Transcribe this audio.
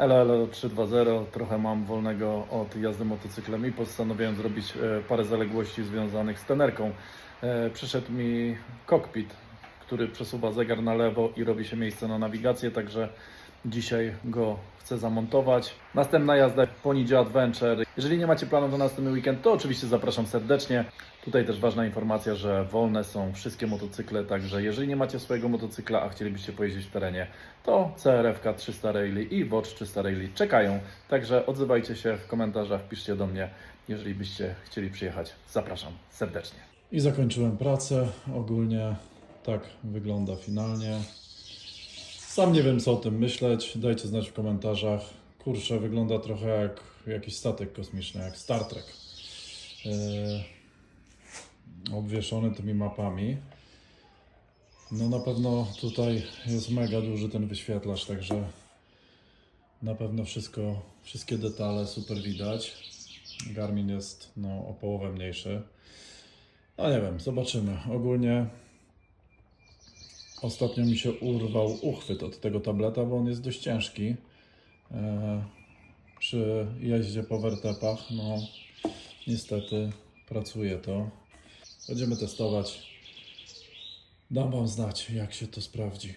Elo 320, trochę mam wolnego od jazdy motocyklem i postanowiłem zrobić e, parę zaległości związanych z tenerką. E, Przyszedł mi kokpit, który przesuwa zegar na lewo i robi się miejsce na nawigację, także dzisiaj go chcę zamontować. Następna jazda Ponidzie Adventure. Jeżeli nie macie planu na następny weekend, to oczywiście zapraszam serdecznie. Tutaj też ważna informacja, że wolne są wszystkie motocykle, także jeżeli nie macie swojego motocykla, a chcielibyście pojeździć w terenie, to CRF 300 Rally i Watch 300 Rally czekają. Także odzywajcie się w komentarzach, piszcie do mnie, jeżeli byście chcieli przyjechać. Zapraszam serdecznie. I zakończyłem pracę. Ogólnie tak wygląda finalnie. Sam nie wiem, co o tym myśleć. Dajcie znać w komentarzach. Kurczę, wygląda trochę jak jakiś statek kosmiczny, jak Star Trek. Yy, obwieszony tymi mapami. No na pewno tutaj jest mega duży ten wyświetlacz, także na pewno wszystko, wszystkie detale super widać. Garmin jest no, o połowę mniejszy. No nie wiem, zobaczymy. Ogólnie ostatnio mi się urwał uchwyt od tego tableta, bo on jest dość ciężki. E, przy jeździe po wertepach, no niestety pracuje to. Będziemy testować. Dam Wam znać, jak się to sprawdzi.